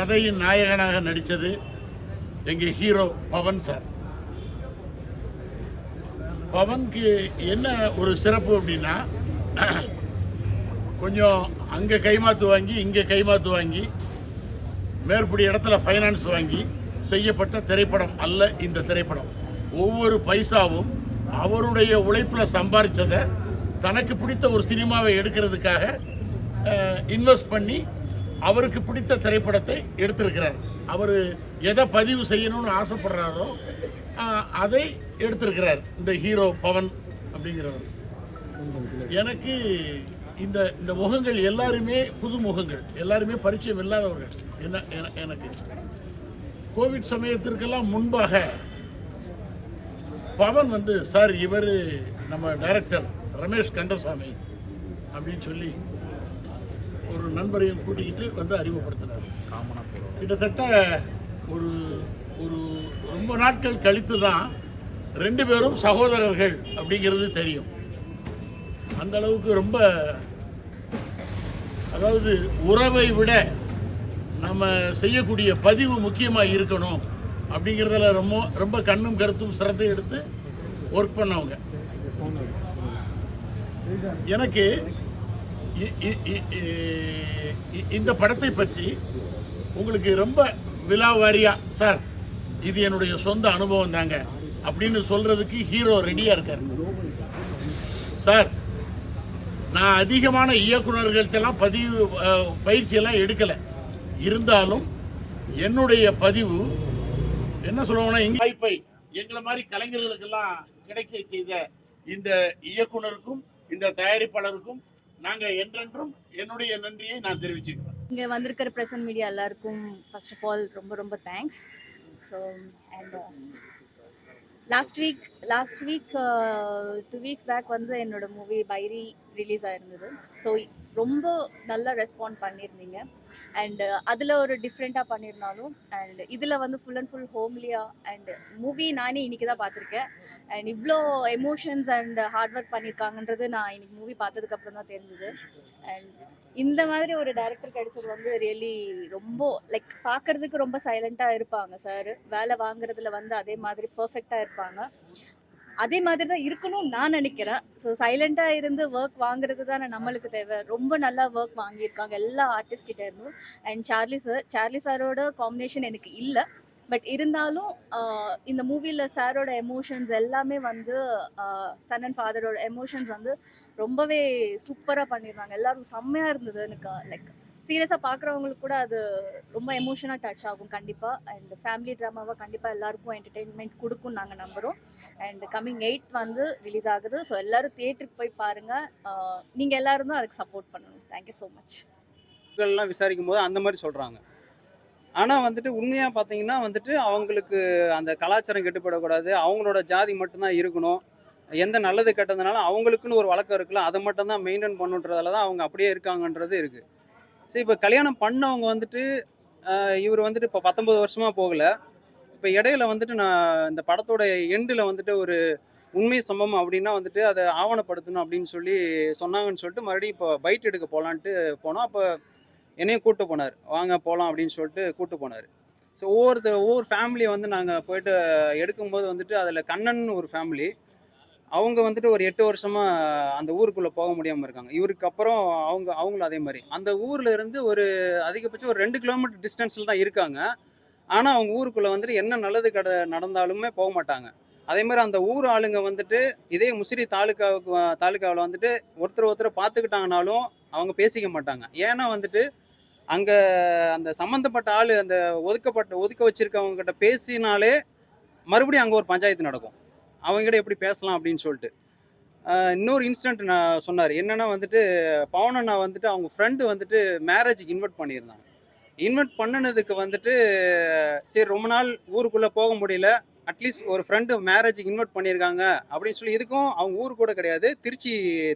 கதையின் நாயகனாக நடித்தது எங்கள் ஹீரோ பவன் சார். பவனுக்கு என்ன ஒரு சிறப்பு அப்படின்னா கொஞ்சம் அங்கே கைமாத்து வாங்கி இங்கே கைமாத்து வாங்கி மேற்படி இடத்துல ஃபைனான்ஸ் வாங்கி செய்யப்பட்ட திரைப்படம் அல்ல இந்த திரைப்படம். ஒவ்வொரு பைசாவும் அவருடைய உழைப்பில் சம்பாதிச்சதை தனக்கு பிடித்த ஒரு சினிமாவை எடுக்கிறதுக்காக இன்வெஸ்ட் பண்ணி அவருக்கு பிடித்த திரைப்படத்தை எடுத்திருக்கிறார். அவர் எதை பதிவு செய்யணும்னு ஆசைப்படுறாரோ அதை எடுத்திருக்கிறார். இந்த ஹீரோ பவன் அப்படிங்கிறவர். எனக்கு இந்த இந்த முகங்கள் எல்லாருமே புது முகங்கள். எல்லாருமே பரிச்சயம் இல்லாதவர்கள். என்ன என- எனக்கு. கோவிட் சமயத்திற்கெல்லாம் முன்பாக பவன் வந்து சார் இவர் நம்ம டைரக்டர் ரமேஷ் கந்தசாமி அப்படின்னு சொல்லி ஒரு நண்பரையும் கூட்டிக்கிட்டு வந்து அறிமுகப்படுத்தினார். கிட்டத்தட்ட ஒரு ஒரு ரொம்ப நாட்கள் கழித்து தான் ரெண்டு பேரும் சகோதரர்கள் அப்படிங்கிறது தெரியும். அந்த அளவுக்கு ரொம்ப அதாவது உறவை விட நம்ம செய்யக்கூடிய பதிவு முக்கியமாக இருக்கணும் அப்படிங்கிறதுல ரொம்ப ரொம்ப கண்ணும் கருத்தும் சிரத்தை எடுத்து ஒர்க் பண்ணவங்க. எனக்கு இந்த படத்தை பற்றி உங்களுக்கு ரொம்ப விலாவாரியா சார் இது என்னுடைய சொந்த அனுபவம் தாங்க அப்படின்னு சொல்றதுக்கு ஹீரோ ரெடியா இருக்காரு. சார் நான் அதிகமான இயக்குநர்கள்ட்டெல்லாம் பதிவு பயிற்சியெல்லாம் எடுக்கலை. இருந்தாலும் என்னுடைய பதிவு என்ன சொல்லுவோம்னா இங்க வாய்ப்பை எங்களை மாதிரி கலைஞர்களுக்கெல்லாம் கிடைக்க செய்த இந்த இயக்குனருக்கும் இந்த தயாரிப்பாளருக்கும் நாங்க என்றென்றும் என்னுடைய நன்றியை நான் தெரிவிச்சுக்கிறேன். இங்கே வந்திருக்கிற பிரசன்ட் மீடியா எல்லாருக்கும் ஃபர்ஸ்ட் ஆஃப் ஆல் ரொம்ப ரொம்ப thanks so and last week last week two weeks back வந்து என்னோட மூவி பைரி ரிலீஸ் ஆயிருந்தது. ஸோ ரொம்ப நல்லா ரெஸ்பாண்ட் பண்ணியிருந்தீங்க. அண்ட் uh, அதில் ஒரு டிஃப்ரெண்ட்டாக பண்ணியிருந்தாலும் அண்ட் இதில் வந்து ஃபுல் அண்ட் ஃபுல் ஹோம்லியாக அண்ட் மூவி நானே இன்னைக்கு தான் பார்த்துருக்கேன். அண்ட் இவ்வளோ எமோஷன்ஸ் அண்ட் ஹார்ட் ஒர்க் பண்ணியிருக்காங்கன்றது நான் இன்னைக்கு மூவி பார்த்ததுக்கப்புறம் தான் தெரிஞ்சுது. அண்ட் இந்த மாதிரி ஒரு டைரக்டர் கிடைச்சது வந்து ரியலி ரொம்ப லைக் பார்க்கறதுக்கு ரொம்ப சைலண்ட்டாக இருப்பாங்க சார் வேலை வாங்குறதுல வந்து அதே மாதிரி பர்ஃபெக்டாக இருப்பாங்க. அதே மாதிரி தான் இருக்கணும்னு நான் நினைக்கிறேன். ஸோ சைலண்டாக இருந்து ஒர்க் வாங்குறது தானே நம்மளுக்கு தேவை. ரொம்ப நல்லா ஒர்க் வாங்கியிருக்காங்க எல்லா ஆர்டிஸ்ட் கிட்ட இருந்தும். அண்ட் சார்லி சார் சார்லி சாரோட காம்பினேஷன் எனக்கு இல்லை. பட் இருந்தாலும் இந்த மூவியில் சாரோட எமோஷன்ஸ் எல்லாமே வந்து சன் அண்ட் ஃபாதரோட எமோஷன்ஸ் வந்து ரொம்பவே சூப்பராக பண்ணியிருந்தாங்க எல்லாரும் செம்மையாக இருந்தது எனக்கு லைக் சீரியஸாக பார்க்குறவங்களுக்கு கூட அது ரொம்ப எமோஷனாக டச் ஆகும் கண்டிப்பாக அண்ட் ஃபேமிலி ட்ராமாவாக கண்டிப்பாக எல்லாருக்கும் என்டர்டெயின்மெண்ட் கொடுக்கும் நாங்கள் நம்புகிறோம் அண்ட் கம்மிங் எயிட் வந்து ரிலீஸ் ஆகுது. ஸோ எல்லோரும் தியேட்டருக்கு போய் பாருங்கள் நீங்கள் எல்லோரும் தான் அதுக்கு சப்போர்ட் பண்ணணும். தேங்க்யூ ஸோ மச் மக்கள்லாம் விசாரிக்கும் போது அந்த மாதிரி சொல்கிறாங்க ஆனால் வந்துட்டு உண்மையாக பார்த்தீங்கன்னா வந்துட்டு அவங்களுக்கு அந்த கலாச்சாரம் கெட்டுப்படக்கூடாது. அவங்களோட ஜாதி மட்டும்தான் இருக்கணும். எந்த நல்லது கெட்டதுனால அவங்களுக்குன்னு ஒரு வழக்கம் இருக்குல்ல அதை மட்டும் தான் மெயின்டைன் பண்ணுன்றதால தான் அவங்க அப்படியே இருக்காங்கன்றது இருக்குது சரி இப்போ கல்யாணம் பண்ணவங்க வந்துட்டு இவர் வந்துட்டு இப்போ பத்தொம்பது வருஷமாக போகல. இப்போ இடையில வந்துட்டு நான் இந்த படத்தோட எண்டில் வந்துட்டு ஒரு உண்மை சம்பவம் அப்படின்னா வந்துட்டு அதை ஆவணப்படுத்தணும் அப்படின்னு சொல்லி சொன்னாங்கன்னு சொல்லிட்டு மறுபடியும் இப்போ பைட் எடுக்க போகலான்ட்டு போனோம். அப்போ என்னையும் கூட்டு போனார். வாங்க போகலாம் அப்படின்னு சொல்லிட்டு கூட்டு போனார். ஸோ ஒவ்வொரு ஒவ்வொரு ஃபேமிலியை வந்து நாங்கள் போயிட்டு எடுக்கும்போது வந்துட்டு அதில் கண்ணன் ஒரு ஃபேமிலி அவங்க வந்துட்டு ஒரு எட்டு வருஷமா அந்த ஊருக்குள்ளே போக முடியாமல் இருக்காங்க. இவருக்கு அப்புறம் அவங்க அவங்களும் அதே மாதிரி. அந்த ஊர்ல இருந்து ஒரு அதிகபட்சம் ஒரு ரெண்டு கிலோமீட்டர் டிஸ்டன்ஸில் தான் இருக்காங்க. ஆனால் அவங்க ஊருக்குள்ளே வந்துட்டு என்ன நல்லது கடை நடந்தாலுமே போக மாட்டாங்க. அதே மாதிரி அந்த ஊர் ஆளுங்க வந்துட்டு இதே முசிறி தாலுக்காவுக்கு தாலுக்காவில் வந்துட்டு ஒருத்தர் ஒருத்தர் பார்த்துக்கிட்டாங்கனாலும் அவங்க பேசிக்க மாட்டாங்க. ஏன்னா வந்துட்டு அங்கே அந்த சம்மந்தப்பட்ட ஆள் அந்த ஒதுக்கப்பட்ட ஒதுக்க வச்சிருக்கவங்க கிட்ட பேசினாலே மறுபடியும் அங்கே ஒரு பஞ்சாயத்து நடக்கும். அவங்ககிட்ட எப்படி பேசலாம் அப்படின்னு சொல்லிட்டு. இன்னொரு இன்சிடென்ட் நான் சொன்னார். என்னென்னா வந்துட்டு பவனண்ணா வந்துட்டு அவங்க ஃப்ரெண்டு வந்துட்டு மேரேஜுக்கு இன்வைட் பண்ணியிருந்தாங்க. இன்வைட் பண்ணினதுக்கு வந்துட்டு சரி ரொம்ப நாள் ஊருக்குள்ளே போக முடியல. அட்லீஸ்ட் ஒரு ஃப்ரெண்டு மேரேஜுக்கு இன்வைட் பண்ணியிருக்காங்க அப்படின்னு சொல்லி இதுக்கும் அவங்க ஊர் கூட கிடையாது. திருச்சி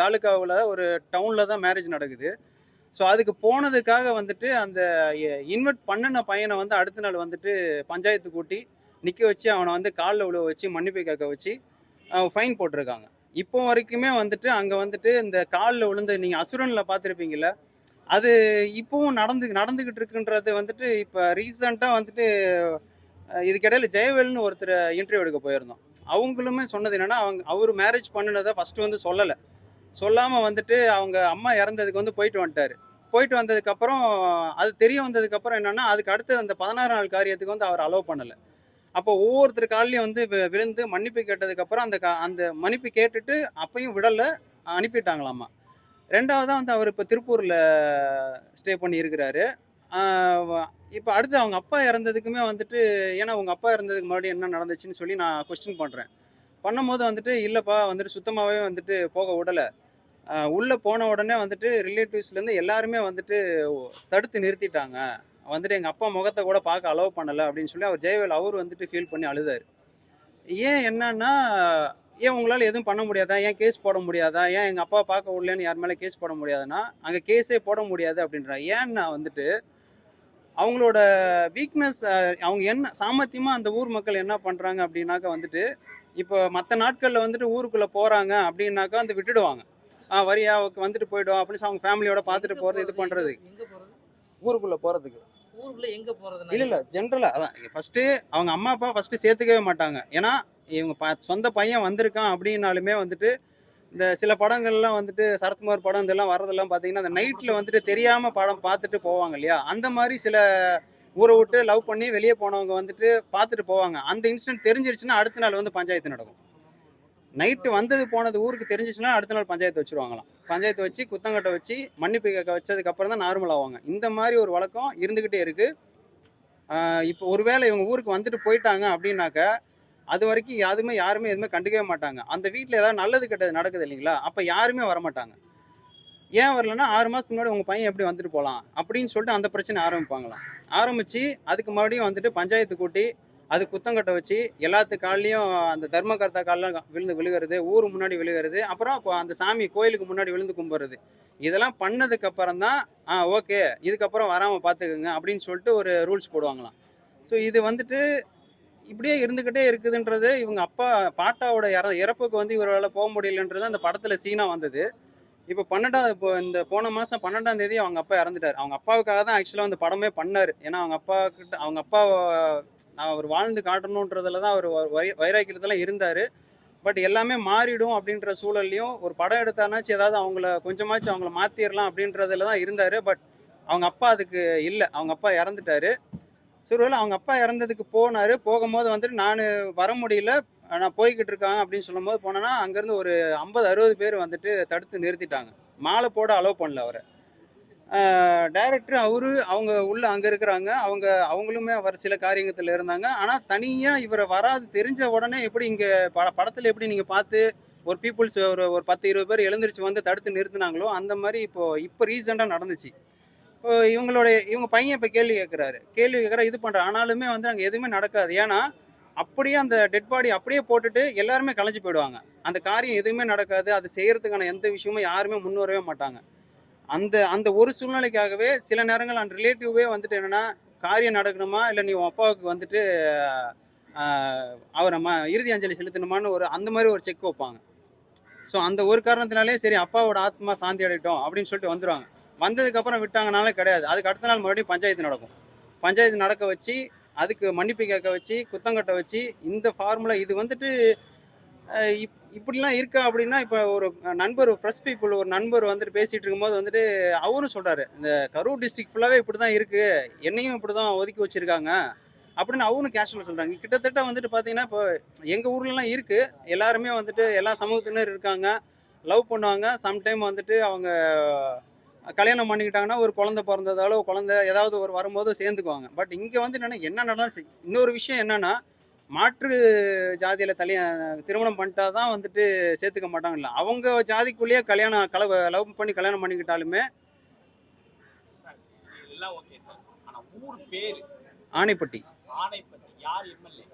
தாலுக்காவில் ஒரு டவுனில் தான் மேரேஜ் நடக்குது. ஸோ அதுக்கு போனதுக்காக வந்துட்டு அந்த இன்வைட் பண்ணின பையனை வந்து அடுத்த நாள் வந்துட்டு பஞ்சாயத்து கூட்டி நிற்க வச்சு அவனை வந்து காலில் உழுவ வச்சு மன்னிப்பு கேட்க வச்சு ஃபைன் போட்டிருக்காங்க. இப்போ வரைக்குமே வந்துட்டு அங்கே வந்துட்டு இந்த காலில் விழுந்து நீங்கள் அசுரனில் பார்த்துருப்பீங்கள அது இப்போவும் நடந்து நடந்துக்கிட்டு இருக்குன்றது வந்துட்டு இப்போ ரீசண்டாக வந்துட்டு இதுக்கிடையில் ஜெயவேல்னு ஒருத்தர் இன்டர்வியூ எடுக்க போயிருந்தோம். அவங்களுமே சொன்னது என்னென்னா அவங்க அவர் மேரேஜ் பண்ணினதை ஃபஸ்ட்டு வந்து சொல்லலை. சொல்லாமல் வந்துட்டு அவங்க அம்மா இறந்ததுக்கு வந்து போயிட்டு வந்துட்டாரு. போயிட்டு வந்ததுக்கப்புறம் அது தெரிய வந்ததுக்கப்புறம் என்னென்னா அதுக்கு அடுத்து அந்த பதினாறு நாள் காரியத்துக்கு வந்து அவர் அலோவ் பண்ணலை. அப்போ ஒவ்வொருத்தர் காலையும் வந்து விழுந்து மன்னிப்பு கேட்டதுக்கப்புறம் அந்த கா- அந்த மன்னிப்பு கேட்டுட்டு அப்பையும் விடலை அனுப்பிட்டாங்களாமா. ரெண்டாவதாக வந்து அவர் இப்போ திருப்பூரில் ஸ்டே பண்ணி இருக்கிறாரு. இப்போ அடுத்து அவங்க அப்பா இறந்ததுக்குமே வந்துட்டு ஏன்னா அவங்க அப்பா இறந்ததுக்கு மறுபடியும் என்ன நடந்துச்சுன்னு சொல்லி நான் கொஸ்டின் பண்ணுறேன் பண்ணும்போது வந்துட்டு இல்லைப்பா வந்துட்டு சுத்தமாகவே வந்துட்டு போக விடலை. உள்ளே போன உடனே வந்துட்டு ரிலேட்டிவ்ஸ்லேருந்து எல்லாருமே வந்துட்டு தடுத்து நிறுத்திட்டாங்க. வந்துட்டு எங்கள் அப்பா முகத்தை கூட பார்க்க அலோவ் பண்ணலை அப்படின்னு சொல்லி அவர் ஜெயவேல் அவர் வந்துட்டு ஃபீல் பண்ணி அழுதாரு. ஏன் என்னன்னா ஏன் உங்களால் எதுவும் பண்ண முடியாதா? ஏன் கேஸ் போட முடியாதா? ஏன் எங்கள் அப்பா பார்க்க விடலன்னு யார் மேலே கேஸ் போட முடியாதுன்னா அங்கே கேஸே போட முடியாது அப்படின்றாங்க ஏன்னா வந்துட்டு அவங்களோட வீக்னஸ் அவங்க என்ன சாமர்த்தியமாக அந்த ஊர் மக்கள் என்ன பண்ணுறாங்க அப்படின்னாக்கா வந்துட்டு இப்போ மற்ற நாட்களில் வந்துட்டு ஊருக்குள்ளே போகிறாங்க அப்படின்னாக்கா வந்து விட்டுடுவாங்க. ஆ வரியா வந்துட்டு போயிடும் அப்படின்னு அவங்க ஃபேமிலியோட பார்த்துட்டு போகிறது இது பண்ணுறது எங்க போறது? ஊருக்குள்ளே போகிறதுக்கு ஊருக்குள்ள எங்க போறது இல்ல இல்ல ஜென்ரலா அதான். ஃபர்ஸ்ட் அவங்க அம்மா அப்பா ஃபர்ஸ்ட் சேர்த்துக்கவே மாட்டாங்க. ஏன்னா இவங்க ப- சொந்த பையன் வந்திருக்கான் அப்படின்னாலுமே வந்துட்டு இந்த சில படங்கள்லாம் வந்துட்டு சரத்குமார் படம் இதெல்லாம் வர்றதெல்லாம் பார்த்தீங்கன்னா அந்த நைட்டில் வந்துட்டு தெரியாமல் படம் பார்த்துட்டு போவாங்க இல்லையா? அந்த மாதிரி சில ஊரை விட்டு லவ் பண்ணி வெளியே போனவங்க வந்துட்டு பார்த்துட்டு போவாங்க. அந்த இன்சிடென்ட் தெரிஞ்சிருச்சுன்னா அடுத்த நாள் வந்து பஞ்சாயத்து நடக்கும். நைட்டு வந்தது போனது ஊருக்கு தெரிஞ்சிச்சுன்னா அடுத்த நாள் பஞ்சாயத்து வச்சுருவாங்களாம். பஞ்சாயத்து வச்சு குத்தங்கட்டை வச்சு மன்னிப்பு கேட்க வச்சதுக்கப்புறம் தான் நார்மல் ஆவாங்க. இந்த மாதிரி ஒரு வழக்கம் இருந்துக்கிட்டே இருக்குது இப்போ ஒருவேளை இவங்க ஊருக்கு வந்துட்டு போயிட்டாங்க அப்படின்னாக்க அது வரைக்கும் யாருமே யாருமே எதுவுமே கண்டுக்கவே மாட்டாங்க. அந்த வீட்டில் ஏதாவது நல்லது கெட்டது நடக்குது இல்லைங்களா? அப்போ யாருமே வரமாட்டாங்க. ஏன் வரலன்னா ஆறு மாதத்துக்கு முன்னாடி உங்கள் பையன் எப்படி வந்துட்டு போகலாம் அப்படின்னு சொல்லிட்டு அந்த பிரச்சனை ஆரம்பிப்பாங்களாம். ஆரம்பித்து அதுக்கு மறுபடியும் வந்துட்டு பஞ்சாயத்து கூட்டி அது குத்தங்கட்டை வச்சு எல்லாத்து கால்லையும் அந்த தர்மகர்த்தா காலில் விழுந்து விழுகிறது ஊர் முன்னாடி விழுகிறது அப்புறம் அந்த சாமி கோயிலுக்கு முன்னாடி விழுந்து கும்பிட்றது இதெல்லாம் பண்ணதுக்கு அப்புறம் தான் ஆ ஓகே இதுக்கப்புறம் வராமல் பார்த்துக்குங்க அப்படின்னு சொல்லிட்டு ஒரு ரூல்ஸ் போடுவாங்களாம். ஸோ இது வந்துட்டு இப்படியே இருந்துக்கிட்டே இருக்குதுன்றது இவங்க அப்பா பாட்டாவோட இற இறப்புக்கு வந்து இவரால் போக முடியலன்றது அந்த படத்தில் சீனாக வந்தது. இப்போ பன்னெண்டாவது இப்போ இந்த போன மாதம் பன்னெண்டாம் தேதி அவங்க அப்பா இறந்துட்டார். அவங்க அப்பாவுக்காக தான் ஆக்சுவலாக அந்த படமே பண்ணார். ஏன்னா அவங்க அப்பா கிட்ட அவங்க அப்பா நான் அவர் வாழ்ந்து காட்டணுன்றதுல தான் அவர் வை வைராக்கியத்தில் இருந்தார். பட் எல்லாமே மாறிடும் அப்படின்ற சூழல்லையும் ஒரு படம் எடுத்தானாச்சும் ஏதாவது அவங்கள கொஞ்சமாச்சும் அவங்கள மாற்றிடலாம் அப்படின்றதுல தான் இருந்தார். பட் அவங்க அப்பா அதுக்கு இல்லை. அவங்க அப்பா இறந்துட்டாரு. ஸோ அவங்க அப்பா இறந்ததுக்கு போனார் போகும்போது வந்துட்டு நான் வர முடியல. நான் போய்கிட்டு இருக்காங்க அப்படின்னு சொல்லும்போது போனேன்னா அங்கேருந்து ஒரு ஐம்பது அறுபது பேர் வந்துட்டு தடுத்து நிறுத்திட்டாங்க. மாலை போட அலோவ் பண்ணல அவரை. டைரக்டர் அவரு அவங்க உள்ள அங்கே இருக்கிறாங்க. அவங்க அவங்களுமே அவர் சில காரியத்தில் இருந்தாங்க. ஆனால் தனியாக இவரை வராது தெரிஞ்ச உடனே எப்படி இங்கே பட படத்தில் எப்படி நீங்கள் பார்த்து ஒரு பீப்புள்ஸ் ஒரு ஒரு பத்து இருபது பேர் எழுந்திரிச்சு வந்து தடுத்து நிறுத்தினாங்களோ அந்த மாதிரி இப்போது இப்போ ரீசெண்டாக நடந்துச்சு. இப்போ இவங்களோட இவங்க பையன் இப்போ கேள்வி கேட்குறாரு கேள்வி கேட்குற இது பண்ணுற ஆனாலுமே வந்து அங்கே எதுவுமே நடக்காது. ஏன்னா அப்படியே அந்த டெட் பாடி அப்படியே போட்டுட்டு எல்லாருமே கலைஞ்சு போயிடுவாங்க. அந்த காரியம் எதுவுமே நடக்காது. அது செய்கிறதுக்கான எந்த விஷயமும் யாருமே முன் வரவே மாட்டாங்க. அந்த அந்த ஒரு சூழ்நிலைக்காகவே சில நேரங்கள் அந்த ரிலேட்டிவே வந்துட்டு என்னென்னா காரியம் நடக்கணுமா? இல்லை நீ உன் அப்பாவுக்கு வந்துட்டு ஆஹ், அவரை ம இறுதி அஞ்சலி செலுத்தணுமான்னு ஒரு அந்த மாதிரி ஒரு செக் வைப்பாங்க. ஸோ அந்த ஒரு காரணத்தினாலே சரி அப்பாவோட ஆத்மா சாந்தி அடையிட்டோம் அப்படின்னு சொல்லிட்டு வந்துடுவாங்க வந்ததுக்கப்புறம் விட்டாங்கனாலே கிடையாது. அதுக்கு அடுத்த நாள் மறுபடியும் பஞ்சாயத்து நடக்கும். பஞ்சாயத்து நடக்க வச்சு அதுக்கு மன்னிப்பு கேட்க வச்சு குத்தங்கட்ட வச்சு இந்த ஃபார்முலா இது வந்துட்டு இப் இப்படிலாம் இருக்கா அப்படின்னா இப்போ ஒரு நண்பர் ப்ரெஸ் பீப்புள் ஒரு நண்பர் வந்துட்டு பேசிகிட்டு இருக்கும்போது வந்துட்டு அவரும் சொல்கிறாரு இந்த கரூர் டிஸ்ட்ரிக்ட் ஃபுல்லாகவே இப்படி தான் இருக்குது என்னையும் இப்படி தான் ஒதுக்கி வச்சுருக்காங்க அப்படின்னு அவரும் கேஷுவலாக சொல்கிறாங்க கிட்டத்தட்ட வந்துட்டு பார்த்தீங்கன்னா இப்போ எங்கள் ஊர்லலாம் இருக்குது எல்லாருமே வந்துட்டு எல்லா சமூகத்தினர் இருக்காங்க லவ் பண்ணுவாங்க சம்டைம் வந்துட்டு அவங்க கல்யாணம் பண்ணிக்கிட்டாங்கன்னா ஒரு குழந்தை பிறந்ததாலோ குழந்தை ஏதாவது ஒரு வரும்போது சேர்ந்துக்குவாங்க. பட் இங்கே வந்து என்னென்னா என்ன நடந்தாலும் இன்னொரு விஷயம் என்னென்னா மாற்று ஜாதியில் தலிய திருமணம் பண்ணிட்டா தான் வந்துட்டு சேர்த்துக்க மாட்டாங்கல்ல. அவங்க ஜாதிக்குள்ளேயே கல்யாணம் கலவ லவ் பண்ணி கல்யாணம் பண்ணிக்கிட்டாலுமே ஆணைப்பட்டி ஆணைப்பட்டி யார் எம்எல்ஏ?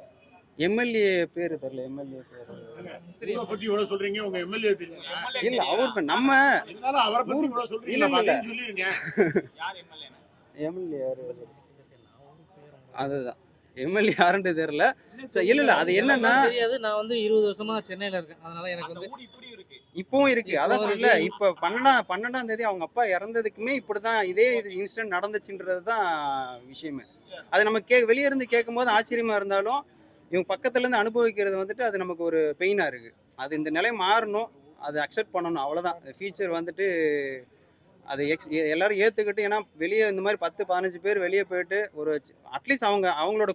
எம்எல்ஏ பேர் தெரில எம்எல்ஏ பேர். பத்தி இவ்வளவு சொல்றீங்க உங்க எம்எல்ஏ தெரியுங்க இல்ல அவருக்கு நம்ம அவரை பத்தி இவ்வளவு சொல்றீங்க. சொல்லிருங்க. யார் எம்எல்ஏ எம்எல்ஏ அதுதான். எம்எல்ஏ யாருன்றது தெரியல. இல்ல, இல்ல, அது என்னன்னா- தெரியாது. நான் வந்து இருபது வருஷமா சென்னையில இருக்கேன். அதனால எனக்கு வந்து இப்பவும் இருக்கு. அதான் சொல்லல. இப்ப பன்னெண்டாம் பன்னெண்டாம் தேதி அவங்க அப்பா இறந்ததுக்குமே இப்படிதான் இதே இது இன்சிடென்ட் நடந்துச்சுன்றது தான் விஷயமே. அது நம்ம கே வெளியே இருந்து கேட்கும்போது ஆச்சரியமா இருந்தாலும் இவங்க பக்கத்துலேருந்து அனுபவிக்கிறது வந்துட்டு அது நமக்கு ஒரு பெயினாக இருக்குது அது இந்த நிலை மாறணும் அது அக்செப்ட் பண்ணணும் அவ்வளோதான் ஃபியூச்சர் வந்துட்டு அது எக்ஸ் எல்லாரும் ஏற்றுக்கிட்டு ஏன்னா வெளியே இந்த மாதிரி பத்து பதினஞ்சு பேர் வெளியே போயிட்டு ஒரு அட்லீஸ்ட் அவங்க அவங்களோட